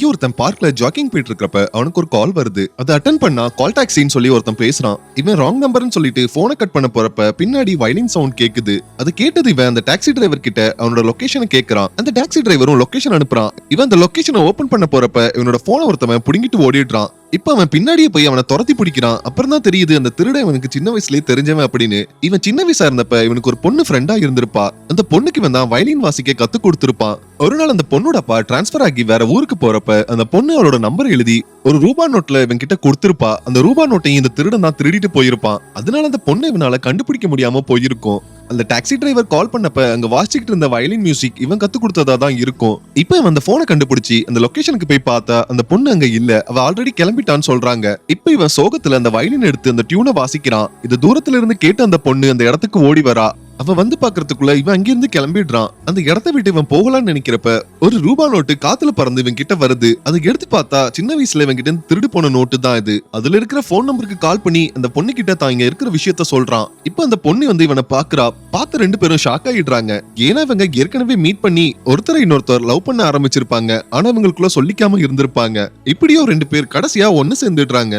இங்க ஒருத்தன் பார்க்ல ஜாக்கிங் போயிட்டு இருக்கிறப்ப அவனுக்கு ஒரு கால் வருது. அதை அட்டன் பண்ணா கால் டாக்ஸின்னு சொல்லி ஒருத்தன் பேசுறான். இவன் ராங் நம்பர்னு சொல்லிட்டு போனை கட் பண்ண போறப்ப பின்னாடி வயலின் சவுண்ட் கேக்குது. அது கேட்டது இவன் அந்த டாக்ஸி டிரைவர் கிட்ட அவனோட லொகேஷனை கேட்கறான் அந்த டாக்ஸி டிரைவரும் லொகேஷன் அனுப்புறான். இவன் அந்த லொகேஷனை ஓபன் பண்ண போறப்ப இவனோட போனை ஒருத்தவன் புடுங்கிட்டு ஓடிடுறான். இப்ப அவன் பின்னாடியே போய் அவனை துரத்தி பிடிக்கிறான். அப்புறம் தான் தெரியுது அந்த திருடன் இவனுக்கு சின்ன வயசுலயே தெரிஞ்சவன் அப்படின்னு. இவன் சின்ன வயசா இருந்தப்ப இவனுக்கு ஒரு பொண்ணு ஃப்ரெண்டா இருந்திருப்பா. அந்த பொண்ணுக்கு இவன் தான் வயலின் வாசிக்க கத்து கொடுத்திருப்பான். ஒரு நாள் அந்த பொண்ணோட அப்பா டிரான்ஸ்பர் ஆகி வேற ஊருக்கு போறப்ப அந்த பொண்ணு அவளோட நம்பர் எழுதி ஒரு ரூபா நோட்ல இவன் கிட்ட கொடுத்திருப்பா. அந்த ரூபா நோட்டையும் இந்த திருடன் தான் திருடிட்டு போயிருப்பான். அதனால அந்த பொண்ணு இவனால கண்டுபிடிக்க முடியாம போயிருக்கும். அந்த டாக்ஸி டிரைவர் கால் பண்ணப்ப அங்க வாசிச்சுக்கிட்டு இருந்த வயலின் மியூசிக் இவன் கத்து கொடுத்ததா தான் இருக்கும். இப்போ இவன் அந்த போனை கண்டுபிடிச்சி அந்த லொகேஷனுக்கு போய் பார்த்தா அந்த பொண்ணு அங்க இல்ல. அவ ஆல்ரெடி கிளம்பிட்டான்னு சொல்றாங்க. இப்போ இவன் சோகத்துல அந்த வயலின் எடுத்து அந்த டியூனை வாசிக்கிறான். இது தூரத்துல இருந்து கேட்டு அந்த பொண்ணு அந்த இடத்துக்கு ஓடி வரா. அவன் வந்து பாக்குறதுக்குள்ள இவன் அங்கிருந்து கிளம்பிடுறான். அந்த இடத்த விட்டு இவன் போகலாம்னு நினைக்கிறப்ப ஒரு ரூபா நோட்டு காத்துல பறந்து இவன் கிட்ட வருது. அதை எடுத்து பார்த்தா சின்ன வயசுல இவன் கிட்ட திருடு போன நோட்டு தான் இது. அதுல இருக்கிற போன் நம்பருக்கு கால் பண்ணி அந்த பொண்ணு கிட்ட தான் இங்க இருக்கிற விஷயத்த சொல்றான். இப்போ அந்த பொண்ணு வந்து இவனை பாக்குறா பார்த்து ரெண்டு பேரும் ஷாக் ஆயிடுறாங்க. ஏன்னா இவங்க ஏற்கனவே மீட் பண்ணி ஒருத்தரை இன்னொருத்தர் லவ் பண்ண ஆரம்பிச்சிருப்பாங்க. ஆனா இவங்களுக்குள்ள சொல்லிக்காம இருந்திருப்பாங்க. இப்படியோ ரெண்டு பேர் கடைசியா ஒன்னு சேர்ந்துடுறாங்க.